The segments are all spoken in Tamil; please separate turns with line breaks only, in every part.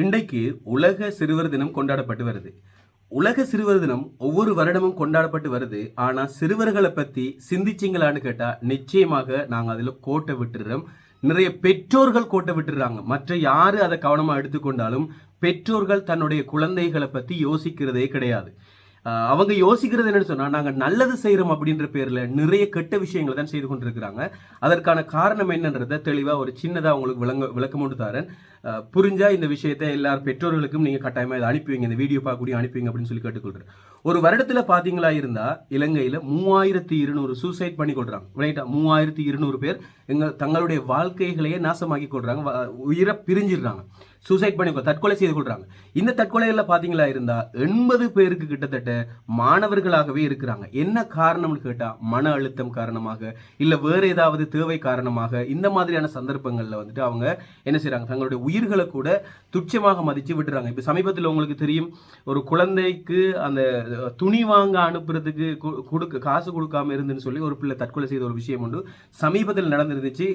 இன்றைக்கு உலக சிறுவர் தினம் கொண்டாடப்பட்டு வருது. உலக சிறுவர் தினம் ஒவ்வொரு வருடமும் கொண்டாடப்பட்டு வருது. ஆனால் சிறுவர்களை பற்றி சிந்திச்சிங்களான்னு கேட்டால் நிச்சயமாக நாங்கள் அதில் கோட்டை விட்டுறோம். நிறைய பெற்றோர்கள் கோட்டை விட்டுறாங்க. மற்ற யாரு அதை கவனமாக எடுத்துக்கொண்டாலும் பெற்றோர்கள் தன்னுடைய குழந்தைகளை பற்றி யோசிக்கிறதே கிடையாது. அவங்க யோசிக்கிறது என்னன்னு சொன்னா நாங்க நல்லது செய்யறோம் அப்படின்ற பேர்ல நிறைய கெட்ட விஷயங்களை தான் செய்து கொண்டிருக்கிறாங்க. அதற்கான காரணம் என்னன்றதை தெளிவா ஒரு சின்னதா உங்களுக்கு விளங்க விளக்கம் கொண்டு தரேன். புரிஞ்சா இந்த விஷயத்தை எல்லார் பெற்றோர்களுக்கும் நீங்க கட்டாயமா இதை அனுப்புவீங்க இந்த வீடியோ பார்க்கக்கூடிய அனுப்புவீங்க அப்படின்னு சொல்லி கேட்டுக்கொள்றேன். ஒரு வருடத்துல பாத்தீங்களா இருந்தா இலங்கையில மூவாயிரத்தி இருநூறு சூசைட் பண்ணி கொள்றாங்க. ரைட்டா மூவாயிரத்தி இருநூறு பேர் எங்க தங்களுடைய வாழ்க்கைகளையே நாசமாக்கி கொள்றாங்க. வ- உயிரை பிரிஞ்சிடுறாங்க. சூசைட் பண்ணி தற்கொலை செய்து கொள்றாங்க. இந்த தற்கொலைகள்ல பாத்தீங்களா இருந்தா எண்பது பேருக்கு கிட்டத்தட்ட மாணவர்களாகவே இருக்கிறாங்க. என்ன காரணம்னு கேட்டா மன அழுத்தம் காரணமாக இல்ல வேற ஏதாவது தேவை காரணமாக இந்த மாதிரியான சந்தர்ப்பங்கள்ல வந்துட்டு அவங்க என்ன செய்யறாங்க தங்களுடைய உயிர்களை கூட துச்சமாக மதிச்சு விட்டுறாங்க. இப்ப சமீபத்தில் உங்களுக்கு தெரியும் ஒரு குழந்தைக்கு அந்த துணி வாங்க அனுப்புறதுக்கு கு- கொடுக்க காசு கொடுக்காம இருந்துன்னு சொல்லி ஒரு பிள்ளை தற்கொலை செய்த ஒரு விஷயம் உண்டு. சமீபத்தில் நடந்திருந்துச்சு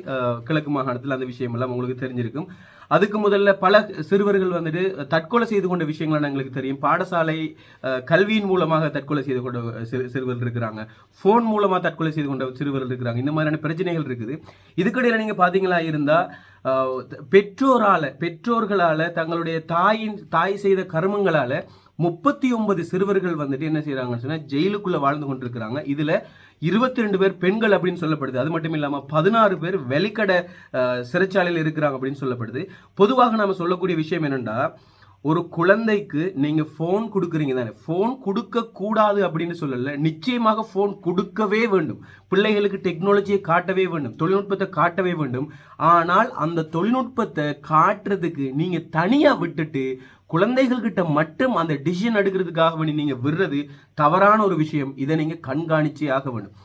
கிழக்கு மாகாணத்தில் அந்த விஷயம் எல்லாம் உங்களுக்கு தெரிஞ்சிருக்கும். அதுக்கு முதல்ல பல சிறுவர்கள் வந்துட்டு தற்கொலை செய்து கொண்ட விஷயங்கள்லாம் எங்களுக்கு தெரியும். பாடசாலை கல்வியின் மூலமாக தற்கொலை செய்து கொண்ட சிறு சிறுவர்கள் இருக்கிறாங்க. ஃபோன் மூலமாக தற்கொலை செய்து கொண்ட சிறுவர்கள் இருக்கிறாங்க. இந்த மாதிரியான பிரச்சனைகள் இருக்குது. இதுக்கிடையில் நீங்கள் பார்த்தீங்களா இருந்தால் பெற்றோரால் பெற்றோர்களால் தங்களுடைய தாயின் தாய் செய்த கர்மங்களால் முப்பத்தி ஒன்பது சிறுவர்கள் வந்துட்டு என்ன செய்கிறாங்கன்னு சொன்னா ஜெயிலுக்குள்ள வாழ்ந்து கொண்டிருக்கிறாங்க. இதுல இருபத்தி ரெண்டு பேர் பெண்கள் அப்படின்னு சொல்லப்படுது. அது மட்டும் இல்லாம பதினாறு பேர் வெளிக்கடை சிறைச்சாலையில் இருக்கிறாங்க அப்படின்னு சொல்லப்படுது. பொதுவாக நாம சொல்லக்கூடிய விஷயம் என்னன்னா ஒரு குழந்தைக்கு நீங்க ஃபோன் கொடுக்குறீங்க தானே. ஃபோன் கொடுக்க கூடாது அப்படின்னு சொல்லல. நிச்சயமாக ஃபோன் கொடுக்கவே வேண்டும். பிள்ளைகளுக்கு டெக்னாலஜியை காட்டவே வேண்டும். தொழில்நுட்பத்தை காட்டவே வேண்டும். ஆனால் அந்த தொழில்நுட்பத்தை காட்டுறதுக்கு நீங்க தனியா விட்டுட்டு குழந்தைகள் கிட்ட மட்டும் அந்த டிசிஷன் எடுக்கிறதுக்காக வேண்டி நீங்க விடுறது தவறான ஒரு விஷயம். இதை நீங்க கண்காணிச்சே ஆக வேண்டும்.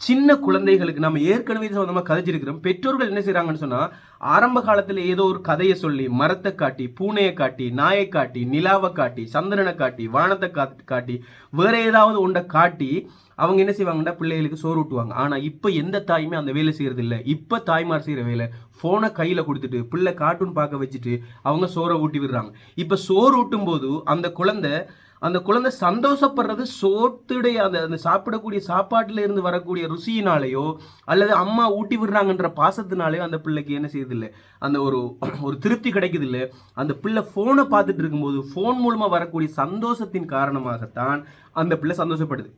சின்ன குழந்தைகளுக்கு நம்ம ஏற்கனவே இது சம்பந்தமா கதைச்சிருக்கிறோம். பெற்றோர்கள் என்ன செய்கிறாங்கன்னு சொன்னால் ஆரம்ப காலத்தில் ஏதோ ஒரு கதையை சொல்லி மரத்தை காட்டி பூனையை காட்டி நாயை காட்டி நிலாவை காட்டி சந்திரனை காட்டி வானத்தை காட்- காட்டி வேற ஏதாவது ஒன்றை காட்டி அவங்க என்ன செய்வாங்கன்னா பிள்ளைகளுக்கு சோறு ஊட்டுவாங்க. ஆனால் இப்போ எந்த தாயுமே அந்த வேலை செய்கிறது இல்லை இப்போ தாய்மார் செய்கிற வேலை ஃபோனை கையில் கொடுத்துட்டு பிள்ளை கார்ட்டூன் பார்க்க வச்சுட்டு அவங்க சோறை ஊட்டி விடுறாங்க. இப்போ சோறு ஊட்டும் போது அந்த குழந்தை அந்த குழந்தை சந்தோஷப்படுறது சோத்துடைய அந்த அந்த சாப்பிடக்கூடிய சாப்பாட்டில் இருந்து வரக்கூடிய ருசியினாலேயோ அல்லது அம்மா ஊட்டி விடுறாங்கன்ற பாசத்தினாலேயோ அந்த பிள்ளைக்கு என்ன செய்யுதில்லை. அந்த ஒரு ஒரு திருப்தி கிடைக்குது இல்லை அந்த பிள்ளை ஃபோனை பார்த்துட்டு இருக்கும்போது ஃபோன் மூலமாக வரக்கூடிய சந்தோஷத்தின் காரணமாகத்தான் அந்த பிள்ளை சந்தோஷப்படுது.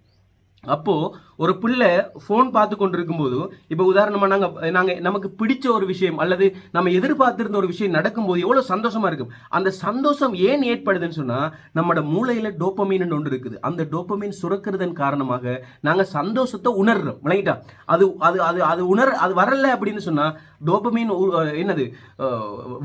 அப்போது ஒரு பிள்ளை ஃபோன் பார்த்து கொண்டு இருக்கும்போது இப்போ உதாரணமாக நாங்கள் நாங்கள் நமக்கு பிடிச்ச ஒரு விஷயம் அல்லது நம்ம எதிர்பார்த்திருந்த ஒரு விஷயம் நடக்கும்போது எவ்வளோ சந்தோஷமாக இருக்கும். அந்த சந்தோஷம் ஏன் ஏற்படுதுன்னு சொன்னால் நம்மளோட மூளையில் டோப்பமீன் ஒன்று இருக்குது. அந்த டோப்பமீன் சுரக்கிறதன் காரணமாக நாங்கள் சந்தோஷத்தை உணர்றோம். விளங்கிட்டா அது அது அது அது உணர் அது வரலை அப்படின்னு சொன்னால் டோபமின் என்னது?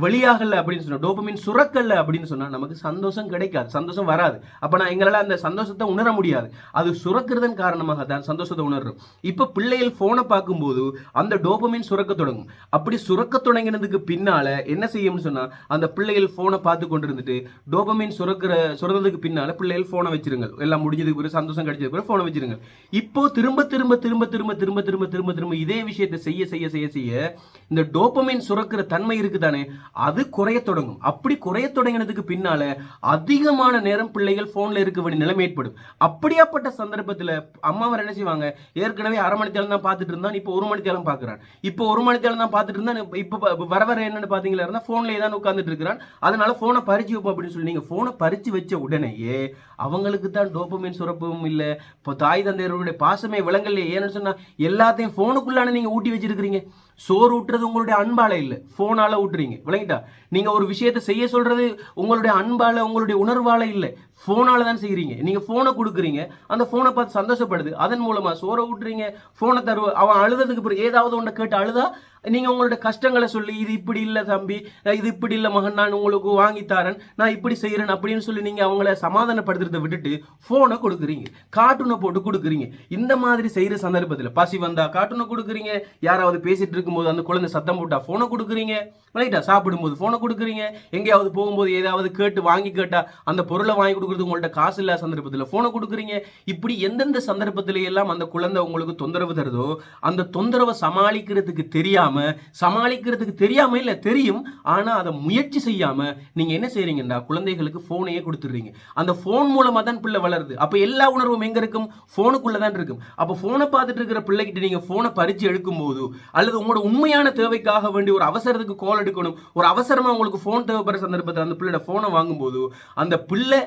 வெளியாகல அப்படின்னு சொன்னா டோபமின் சுரக்கல்ல அப்படின்னு சொன்னா நமக்கு சந்தோஷம் கிடைக்காது சந்தோஷம் வராது. அப்ப நான் எங்களால அந்த சந்தோஷத்தை உணர முடியாது. அது சுரக்கிறதன் காரணமாக தான் சந்தோஷத்தை உணர்றோம். இப்ப பிள்ளைகள் போனை பார்க்கும்போது அந்த டோபமின் சுரக்க தொடங்கும். அப்படி சுரக்க தொடங்கினதுக்கு பின்னால என்ன செய்யும்னு சொன்னா அந்த பிள்ளைகள் போனை பார்த்து கொண்டிருந்துட்டு டோபமின் சுரக்கிற சுரந்ததுக்கு பின்னால பிள்ளைகள் போனை வச்சிருங்க எல்லாம் முடிஞ்சதுக்கு பிறகு சந்தோஷம் கிடைச்சதுக்கு பிறகு போனை வச்சிருங்க இப்போ திரும்ப திரும்ப திரும்ப திரும்ப திரும்ப திரும்ப திரும்ப திரும்ப இதே விஷயத்தை செய்ய செய்ய செய்ய செய்ய இந்த டோப்பமைன் சுரக்கிற தன்மை இருக்குதானே? அது குறைய தொடங்கும். அப்படி குறைய தொடங்கினதுக்கு பின்னால அதிகமான நேரம் பிள்ளைகள் போன்ல இருக்க வேண்டிய நிலைமை ஏற்படும். அப்படியாப்பட்ட சந்தர்ப்பத்தில் அம்மாவர் என்ன செய்வாங்க? ஏற்கனவே அரை மணி தான் பார்த்துட்டு இருந்தான் இப்போ ஒரு மணி தேலம் இப்போ ஒரு மணி தேலம் தான் பார்த்துட்டு இருந்தான் இப்போ வர வர என்னன்னு பார்த்தீங்களா இருந்தால் ஃபோன்லேயே தான் உட்காந்துட்டு இருக்கிறான். அதனால ஃபோனை பறிச்சு வைப்போம் அப்படின்னு சொல்லி நீங்கள் ஃபோனை பறிச்சு வச்ச உடனேயே அவங்களுக்கு தான் டோப்பமைன் சுரப்பும் இல்லை. இப்போ தாய் தந்தையருடைய பாசமே விளங்கல ஏன்னு சொன்னால் எல்லாத்தையும் ஃபோனுக்குள்ளான நீங்கள் ஊட்டி வச்சிருக்கிறீங்க. சோறு ஊட்டுறது உங்களுடைய அன்பால இல்லை. ஃபோனால ஊட்டுறீங்க. விளங்கிட்டா? நீங்க ஒரு விஷயத்தை செய்ய சொல்றது உங்களுடைய அன்பால உங்களுடைய உணர்வால இல்லை. ஃபோனால் தான் செய்கிறீங்க நீங்கள் ஃபோனை கொடுக்குறீங்க. அந்த ஃபோனை பார்த்து சந்தோஷப்படுது. அதன் மூலமாக சோறை விட்டுறீங்க ஃபோனை தருவ அவன் அழுததுக்கு பிறகு ஏதாவது ஒன்றை கேட்டு அழுதா நீங்கள் உங்களோட கஷ்டங்களை சொல்லி இது இப்படி இல்லை தம்பி இது இப்படி இல்லை மகன் நான் உங்களுக்கு வாங்கி தரேன் நான் இப்படி செய்கிறேன் அப்படின்னு சொல்லி நீங்கள் அவங்கள சமாதானப்படுத்துறதை விட்டுட்டு ஃபோனை கொடுக்குறீங்க. கார்ட்டூனை போட்டு கொடுக்குறீங்க. இந்த மாதிரி செய்கிற சந்தர்ப்பத்தில் பசி வந்தா கார்ட்டூனை கொடுக்குறீங்க. யாராவது பேசிட்டு இருக்கும்போது அந்த குழந்தை சத்தம் போட்டா ஃபோனை கொடுக்குறீங்க. ரைட்டா சாப்பிடும்போது ஃபோனை கொடுக்குறீங்க. எங்கேயாவது போகும்போது ஏதாவது கேட்டு வாங்கி கேட்டா அந்த பொருளை வாங்கி கொடுக்க கொடுக்குறது உங்கள்ட்ட காசு இல்லாத சந்தர்ப்பத்தில் ஃபோனை கொடுக்குறீங்க. இப்படி எந்தெந்த சந்தர்ப்பத்தில எல்லாம் அந்த குழந்தை உங்களுக்கு தொந்தரவு தருதோ அந்த தொந்தரவை சமாளிக்கிறதுக்கு தெரியாம சமாளிக்கிறதுக்கு தெரியாம இல்லை தெரியும். ஆனால் அதை முயற்சி செய்யாம நீங்க என்ன செய்றீங்கன்னா குழந்தைகளுக்கு ஃபோனையே கொடுத்துடுறீங்க. அந்த ஃபோன் மூலமாக தான் பிள்ளை வளருது. அப்போ எல்லா உணர்வும் எங்க இருக்கும்? ஃபோனுக்குள்ளே தான் இருக்கும். அப்போ ஃபோனை பார்த்துட்டு இருக்கிற பிள்ளைகிட்ட நீங்க ஃபோனை பறிச்சு எடுக்கும் போது அல்லது உங்களோட உண்மையான தேவைக்காக வேண்டி ஒரு அவசரத்துக்கு கால் எடுக்கணும் ஒரு அவசரமா உங்களுக்கு ஃபோன் தேவைப்படுற சந்தர்ப்பத்தில் அந்த பிள்ளையோட ஃபோனை வாங்கும்போது அந்த பிள்ளை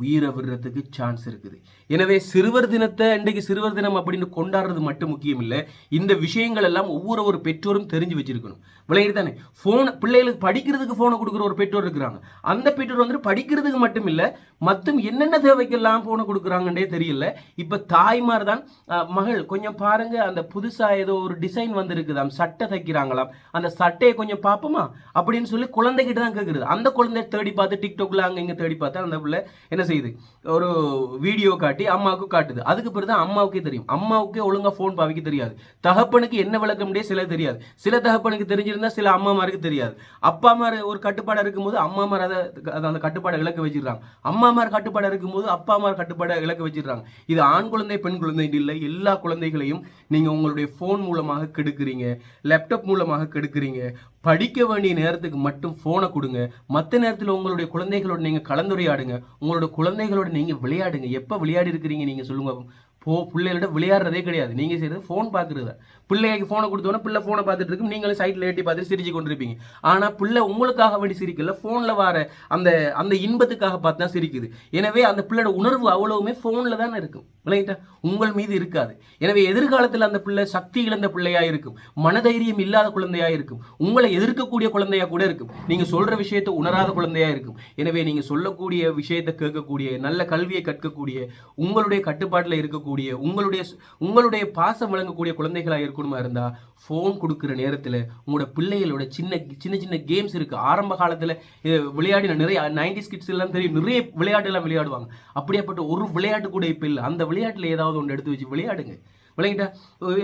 உயிரை விடுறதுக்கு சான்ஸ் இருக்குது. எனவே சிறுவர் தினத்தை இன்றைக்கு சிறுவர் தினம் அப்படின்னு கொண்டாடுறது மட்டும் முக்கியம் இல்லை இந்த விஷயங்கள் எல்லாம் ஒவ்வொரு ஒரு பெற்றோரும் தெரிஞ்சு வச்சிருக்கணும். விளையாடி தானே. ஃபோன் பிள்ளைகளுக்கு படிக்கிறதுக்கு ஃபோனை கொடுக்குற ஒரு பெற்றோர் இருக்கிறாங்க. அந்த பெற்றோர் வந்துட்டு படிக்கிறதுக்கு மட்டும் இல்லை மற்றும் என்னென்ன தேவைக்கெல்லாம் ஃபோனை கொடுக்குறாங்கன்றே தெரியல. இப்போ தாய்மார் தான் மகள் கொஞ்சம் பாருங்க அந்த புதுசாக ஏதோ ஒரு டிசைன் வந்திருக்குதாம் சட்டை தைக்கிறாங்களாம். அந்த சட்டையை கொஞ்சம் பார்ப்போமா? அப்படின்னு சொல்லி குழந்தைகிட்ட தான் கேட்குறது அந்த குழந்தை தேடி பார்த்து டிக்டாக்ல அங்கே இங்கே தேடி பார்த்தா அந்த பிள்ளை என்ன செய்யுது? ஒரு வீடியோ காட்டி அம்மாவுக்கு காட்டுது. அதுக்கு பிறகு தான் அம்மாவுக்கே தெரியும். அம்மாவுக்கே ஒழுங்கா ஃபோன் பாவிக்க தெரியாது. தகப்பனுக்கு என்ன விளக்க முடியாது சில தெரியாது. சில தகப்பனுக்கு தெரிஞ்சிருந்தா சில அம்மாமாருக்கு தெரியாது. அப்பா அம்மா ஒரு கட்டுப்பாடாக இருக்கும்போது அம்மாமார் அதை அதை அந்த கட்டுப்பாடை இலக்க வச்சிடுறாங்க. அம்மாமார் கட்டுப்பாடாக இருக்கும்போது அப்பா அம்மா கட்டுப்பாடை இலக்க வச்சிடுறாங்க. இது ஆண் குழந்தை பெண் குழந்தை இல்லை. எல்லா குழந்தைகளையும் நீங்கள் உங்களுடைய ஃபோன் மூலமாக கெடுக்குறீங்க. லேப்டாப் மூலமாக கெடுக்குறீங்க. படிக்க வேண்டிய நேரத்துக்கு மட்டும் ஃபோனை கொடுங்க. மற்ற நேரத்தில் உங்களுடைய குழந்தைகளோட நீங்கள் கலந்துரையாடுங்க. உங்களோட குழந்தைகளோட நீங்கள் விளையாடுங்க. எப்போ விளையாடி இருக்கிறீங்க நீங்கள் சொல்லுங்க. போ பிள்ளைகளோட விளையாடுறதே கிடையாது. நீங்கள் செய்கிறது ஃபோன் பார்க்குறது பிள்ளைக்கு ஃபோனை கொடுத்தோன்னா பிள்ளை ஃபோனை பார்த்துட்டு இருக்கும் நீங்களும் சைட்டில் ஏட்டி பார்த்துட்டு சிரிச்சு கொண்டிருப்பீங்க. ஆனால் பிள்ளை உங்களுக்காக வேண்டி சிரிக்கல. ஃபோனில் வர அந்த அந்த இன்பத்துக்காக பார்த்து தான் சிரிக்குது. எனவே அந்த பிள்ளையோட உணர்வு அவ்வளவுமே ஃபோனில் தானே இருக்கும். விளங்கிட்டா உங்கள் மீது இருக்காது. எனவே எதிர்காலத்தில் அந்த பிள்ளை சக்தி இழந்த பிள்ளையா இருக்கும். மனதைரியம் இல்லாத குழந்தையா இருக்கும். உங்களை எதிர்க்கக்கூடிய குழந்தையா கூட இருக்கும். நீங்கள் சொல்கிற விஷயத்தை உணராத குழந்தையா இருக்கும். எனவே நீங்கள் சொல்லக்கூடிய விஷயத்தை கேட்கக்கூடிய நல்ல கல்வியை கற்கக்கூடிய உங்களுடைய கட்டுப்பாட்டில் இருக்கக்கூடிய உங்களுடைய உங்களுடைய பாசம் வழங்கக்கூடிய குழந்தைகளாக இருக்கணுமா இருந்தால் ஃபோன் கொடுக்குற நேரத்தில் உங்களோட பிள்ளைகளோட சின்ன சின்ன சின்ன கேம்ஸ் இருக்குது ஆரம்ப காலத்தில் விளையாடின நிறைய நைன்டி கிட்ஸ் எல்லாம் தெரியும் நிறைய விளையாட்டுலாம் விளையாடுவாங்க. அப்படியாப்பட்ட ஒரு விளையாட்டு கூட இப்போ இல்லை. அந்த விளையாட்டில் ஏதாவது ஒன்று எடுத்து வச்சு விளையாடுங்க. விளங்கிட்டா?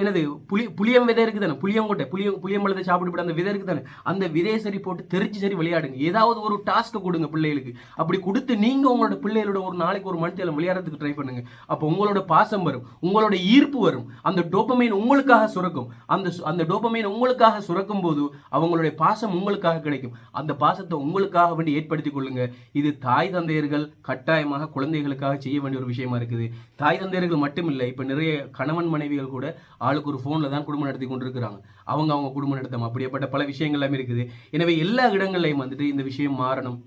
என்னது புளி புளியம் விதை இருக்குது தானே புளியங்கொட்டை புளிய புளியம்பழத்தை சாப்பிட்டு அந்த விதை இருக்குது தானே அந்த விதையை சரி போட்டு தெரிஞ்சு சரி விளையாடுங்க. ஏதாவது ஒரு டாஸ்க்கை கொடுங்க பிள்ளைகளுக்கு. அப்படி கொடுத்து நீங்கள் உங்களோட பிள்ளைகளோட ஒரு நாளைக்கு ஒரு மணித்தேலம் விளையாடுறதுக்கு ட்ரை பண்ணுங்க. அப்போ உங்களோட பாசம் வரும் உங்களோட ஈர்ப்பு வரும். அந்த டோப்பமைன் உங்களுக்காக சுரக்கும். அந்த அந்த டோப்பமைன் உங்களுக்காக சுரக்கும் போது அவங்களுடைய பாசம் உங்களுக்காக கிடைக்கும். அந்த பாசத்தை உங்களுக்காக வேண்டி ஏற்படுத்திக் கொள்ளுங்க. இது தாய் தந்தையர்கள் கட்டாயமாக குழந்தைகளுக்காக செய்ய வேண்டிய ஒரு விஷயமா இருக்குது. தாய் தந்தையர்கள் மட்டும் இல்லை இப்போ நிறைய கணவன் மனை மனைவிகள் கூட ஆளுக்கு ஒரு ஃபோனில் தான் குடும்பம் நடத்தி கொண்டிருக்கிறாங்க. அவங்க அவங்க குடும்பம் நடத்தம்? அப்படியேப்பட்ட பல விஷயங்கள் எல்லாம் இருக்குது. எனவே எல்லா இடங்கள்லையும் வந்துட்டு இந்த விஷயம் மாறணும்.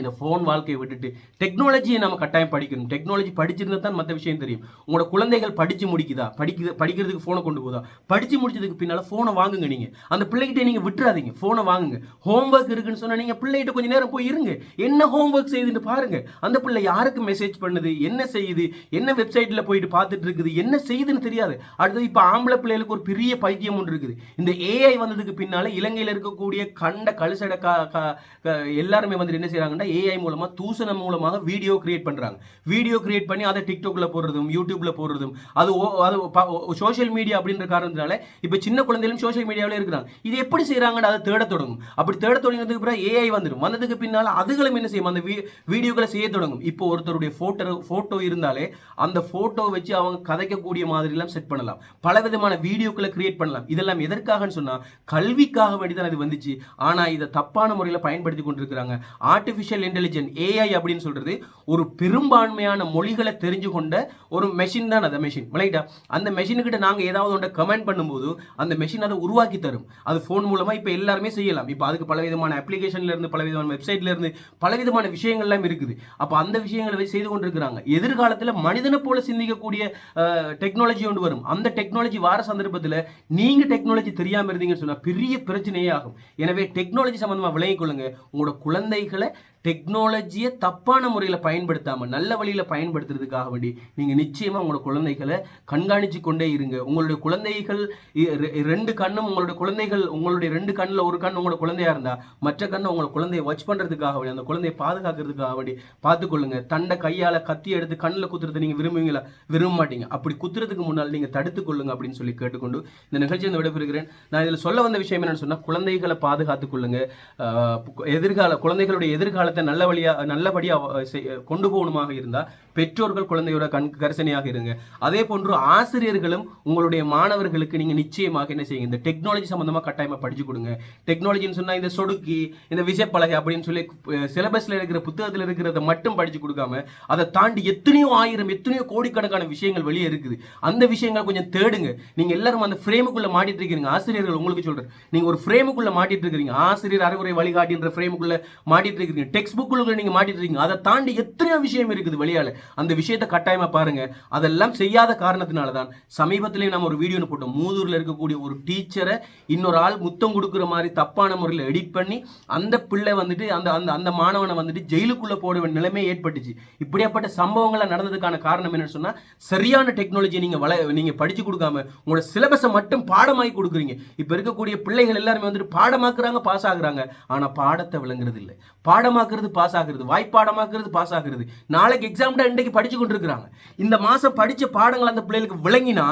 இந்த ஃபோன் வாழ்க்கையை விட்டுட்டு டெக்னாலஜியை நம்ம கட்டாயம் படிக்கணும். டெக்னாலஜி படிச்சிருந்தா தான் மற்ற விஷயம் தெரியும். உங்களோட குழந்தைகள் படித்து முடிக்குதா? படிக்குது படிக்கிறதுக்கு ஃபோனை கொண்டு போதா படிச்சு முடிச்சதுக்கு பின்னால் ஃபோனை வாங்குங்க நீங்கள் அந்த பிள்ளைகிட்ட நீங்கள் விட்டுறாதீங்க. ஃபோனை வாங்குங்க. ஹோம்ஒர்க் இருக்குன்னு சொன்னால் நீங்கள் பிள்ளைகிட்ட கொஞ்சம் நேரம் போய் இருங்க. என்ன ஹோம்ஒர்க் செய்யுதுன்னு பாருங்கள் அந்த பிள்ளை யாருக்கு மெசேஜ் பண்ணுது? என்ன செய்யுது? என்ன வெப்சைட்டில் போயிட்டு பார்த்துட்டு இருக்குது என்ன செய்யுதுன்னு தெரியாது. அடுத்தது இப்போ ஆம்பளை பிள்ளைகளுக்கு ஒரு பெரிய பைத்தியம் ஒன்று இருக்குது. இந்த ஏஐ வந்ததுக்கு பின்னால் இலங்கையில் இருக்கக்கூடிய கண்ட கழுசட கா எல்லாருமே வந்துட்டு என்ன செய்கிறாங்கன்னா பார்த்தீங்கன்னா ஏஐ மூலமா தூசணம் மூலமாக வீடியோ கிரியேட் பண்றாங்க. வீடியோ கிரியேட் பண்ணி அதை டிக்டாக்ல போடுறதும் யூடியூப்ல போடுறதும். அது அது சோஷியல் மீடியா அப்படின்ற காரணத்தினால இப்போ சின்ன குழந்தைகளும் சோஷியல் மீடியாவில இருக்கிறாங்க. இது எப்படி செய்கிறாங்கன்னு அதை தேட தொடங்கும். அப்படி தேட தொடங்கினதுக்கு பிறகு ஏஐ வந்துடும் வந்ததுக்கு பின்னால் அதுகளும் என்ன செய்யும்? அந்த வீடியோக்களை செய்ய தொடங்கும். இப்போ ஒருத்தருடைய போட்டோ ஃபோட்டோ இருந்தாலே அந்த போட்டோ வச்சு அவங்க கதைக்கக்கூடிய மாதிரிலாம் செட் பண்ணலாம். பல விதமான வீடியோக்களை கிரியேட் பண்ணலாம். இதெல்லாம் எதற்காகன்னு சொன்னா கல்விக்காக வேண்டி தான் இது வந்துச்சு. ஆனா இதை தப்பான முறையில் பயன்படுத்தி கொண்டிருக்கிறாங்க. ஆர்டிஃபிஷியல் இன்டெலிஜென்ட் ஏஐ அப்படின்னு சொல்றது ஒரு பெரும்பான்மையான மொழிகளை தெரிஞ்சு கொண்ட ஒரு மெஷின் தான் அந்த மெஷின் விளையாட்டா அந்த மெஷினுக்கிட்ட நாங்கள் ஏதாவது ஒன்றை கமெண்ட் பண்ணும்போது அந்த மெஷின் அதை உருவாக்கி தரும். அது ஃபோன் மூலமாக இப்போ எல்லாருமே செய்யலாம். இப்போ அதுக்கு பல விதமான அப்ளிகேஷன்ல இருந்து பல விதமான வெப்சைட்ல இருந்து பல விதமான விஷயங்கள்லாம் இருக்குது. அப்போ அந்த விஷயங்களை வச்சு செய்து கொண்டிருக்கிறாங்க. எதிர்காலத்தில் மனிதனை போல சிந்திக்கக்கூடிய டெக்னாலஜி ஒன்று வரும். அந்த டெக்னாலஜி வார சந்தர்ப்பத்தில் நீங்கள் டெக்னாலஜி தெரியாமல் இருந்தீங்கன்னு சொன்னால் பெரிய பிரச்சனையே ஆகும். எனவே டெக்னாலஜி சம்மந்தமாக விளங்கிக் கொள்ளுங்க உங்களோட குழந்தைகளை டெக்னாலஜியை தப்பான முறையில் பயன்படுத்தாமல் நல்ல வழியில் பயன்படுத்துறதுக்காக வேண்டி நீங்கள் நிச்சயமாக உங்களோட குழந்தைகளை கண்காணித்து கொண்டே இருங்க. உங்களுடைய குழந்தைகள் இ- ரெ- ரெண்டு கண்ணும் உங்களுடைய குழந்தைகள் உங்களுடைய ரெண்டு கண்ணில் ஒரு கண் உங்களோட குழந்தையாக இருந்தால் மற்ற கண்ணை உங்களோட குழந்தையை வாட்ச் பண்ணுறதுக்காக வேண்டி அந்த குழந்தையை பாதுகாக்கிறதுக்காக வேண்டி பார்த்துக்கொள்ளுங்க. தண்டை கையால் கத்தி எடுத்து கண்ணில் குத்துறதை நீங்கள் விரும்புவீங்களா? விரும்ப மாட்டீங்க. அப்படி குத்துறதுக்கு முன்னால் நீங்கள் தடுத்துக்கொள்ளுங்க அப்படின்னு சொல்லி கேட்டுக்கொண்டு இந்த நிகழ்ச்சியை வந்து விடைபெறுகிறேன். நான் இதில் சொல்ல வந்த விஷயம் என்னென்னு சொன்னால் குழந்தைகளை பாதுகாத்துக்கொள்ளுங்க. எதிர்கால குழந்தைகளுடைய எதிர்கால எதிர்காலத்தை நல்ல வழியா நல்லபடியாக கொண்டு போகணுமாக இருந்தால் பெற்றோர்கள் குழந்தையோட கண் கரிசனையாக இருங்க. அதே போன்று ஆசிரியர்களும் உங்களுடைய மாணவர்களுக்கு நீங்கள் நிச்சயமாக என்ன செய்யுங்க இந்த டெக்னாலஜி சம்மந்தமாக கட்டாயமாக படிச்சு கொடுங்க. டெக்னாலஜின்னு சொன்னால் இந்த சொடுக்கி இந்த விஷப்பலகை அப்படின்னு சொல்லி சிலபஸில் இருக்கிற புத்தகத்தில் இருக்கிறத மட்டும் படிச்சு கொடுக்காம அதை தாண்டி எத்தனையோ ஆயிரம் எத்தனையோ கோடிக்கணக்கான விஷயங்கள் வெளியே இருக்குது. அந்த விஷயங்கள் கொஞ்சம் தேடுங்க. நீங்கள் எல்லாரும் அந்த ஃப்ரேமுக்குள்ளே மாட்டிட்டு இருக்கிறீங்க. ஆசிரியர்கள் உங்களுக்கு சொல்கிறேன் நீங்கள் ஒரு ஃப்ரேமுக்குள்ளே மாட்டிட்டு இருக்கிறீங்க. ஆசிரியர் அறிவுரை வழிகாட்டின்ற ஃப்ரேமுக்குள்ளே மாட்டிட்டு இருக்கிறீங்க. டெக்ஸ்ட் புக்குள்ள நீங்கள் மாட்டிட்டு இருக்கீங்க அதை தாண்டி எத்தனையோ விஷயம் இருக்குது வெளியால். அந்த விஷயத்தை கட்டாயமாக பாருங்கள் அதெல்லாம் செய்யாத காரணத்தினால தான் சமீபத்திலே நம்ம ஒரு வீடியோ போட்டோம். மூதூரில் இருக்கக்கூடிய ஒரு டீச்சரை இன்னொரு ஆள் முத்தம் கொடுக்குற மாதிரி தப்பான முறையில் எடிட் பண்ணி அந்த பிள்ளை வந்துட்டு அந்த அந்த அந்த மாணவனை வந்துட்டு ஜெயிலுக்குள்ளே போட வேண்டிய நிலைமை ஏற்பட்டுச்சு. இப்படியாப்பட்ட சம்பவங்கள்லாம் நடந்ததுக்கான காரணம் என்னன்னு சொன்னால் சரியான டெக்னாலஜி நீங்கள் வள நீங்கள் படித்து கொடுக்காம உங்களோட சிலபஸை மட்டும் பாடமாக்கி கொடுக்குறீங்க. இப்போ இருக்கக்கூடிய பிள்ளைகள் எல்லாருமே வந்துட்டு பாடமாக்குறாங்க பாஸ் ஆகுறாங்க. ஆனால் பாடத்தை விளங்குறது இல்லை ஆகிறது பாஸ் ஆகிறது வாய்ப்பாடமாக்குறது பாஸ் ஆகிறது. நாளைக்கு எக்ஸாம்டா இன்றைக்கு படிச்சு கொண்டிருக்கிறாங்க. இந்த மாதம் படித்த பாடங்கள் அந்த பிள்ளைகளுக்கு விளங்கினா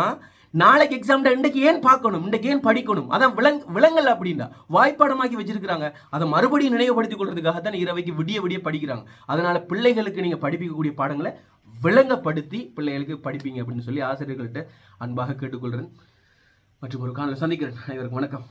நாளைக்கு எக்ஸாம்டா இன்றைக்கு ஏன் பார்க்கணும்? இன்றைக்கு ஏன் படிக்கணும்? அதான் விளங் விலங்கல் அப்படின்னா வாய்ப்பாடமாக்கி வச்சிருக்கிறாங்க. அதை மறுபடியும் நினைவுபடுத்திக் கொள்றதுக்காக தான் இரவைக்கு விடிய விடிய படிக்கிறாங்க. அதனால பிள்ளைகளுக்கு நீங்கள் படிப்பிக்கக்கூடிய பாடங்களை விளங்கப்படுத்தி பிள்ளைகளுக்கு படிப்பீங்க அப்படின்னு சொல்லி ஆசிரியர்கள்ட்ட அன்பாக கேட்டுக்கொள்கிறேன் மற்றும் ஒரு காலையில் சந்திக்கிறேன். அனைவருக்கும் வணக்கம்.